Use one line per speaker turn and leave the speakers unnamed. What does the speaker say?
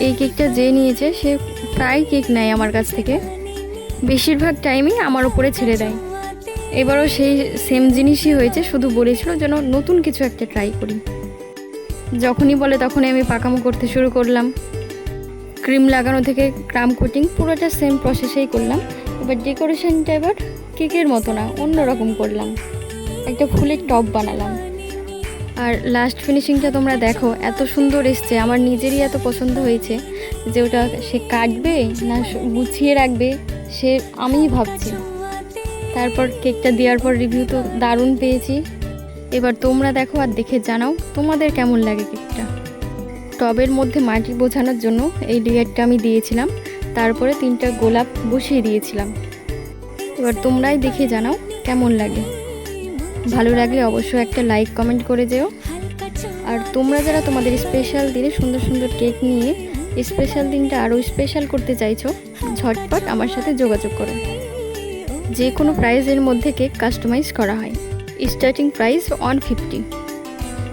এই কেকটা যে নিয়েছে, সে প্রায় কেক নেয় আমার কাছ থেকে। বেশিরভাগ টাইমই আমার উপরে ছেড়ে দেয়। এবারও সেই সেম জিনিসই হয়েছে, শুধু বলেছিল যেন নতুন কিছু একটা ট্রাই করি। যখনই বলে তখনই আমি পাকামো করতে শুরু করলাম। ক্রিম লাগানো থেকে ক্রাম কোটিং পুরোটা সেম প্রসেসেই করলাম। এবার ডেকোরেশনটা এবার কেকের মতো না, অন্যরকম করলাম। একটা ফুলের টপ বানালাম। আর লাস্ট ফিনিশিংটা তোমরা দেখো, এত সুন্দর এসছে, আমার নিজেরই এত পছন্দ হয়েছে যে ওটা সে কাটবে না গুছিয়ে রাখবে, সে আমিই ভাবছি। তারপর কেকটা দেওয়ার পর রিভিউ তো দারুণ পেয়েছি। এবার তোমরা দেখো আর দেখে জানাও, তোমাদের কেমন লাগে কেকটা টবের মধ্যে মাটি বোঝানোর জন্য এই লেয়ারটা আমি দিয়েছিলাম, তারপরে তিনটা গোলাপ বসিয়ে দিয়েছিলাম। এবার তোমরাই দেখে জানাও কেমন লাগে। ভালো লাগলে অবশ্যই একটা লাইক কমেন্ট করে যেও। আর তোমরা যারা তোমাদের স্পেশাল দিনে সুন্দর সুন্দর কেক নিয়ে স্পেশাল দিনটা আরও স্পেশাল করতে চাইছো, ঝটপট আমার সাথে যোগাযোগ করো। যে কোনো প্রাইজের মধ্যে কেক কাস্টমাইজ করা হয়। Starting price one fifty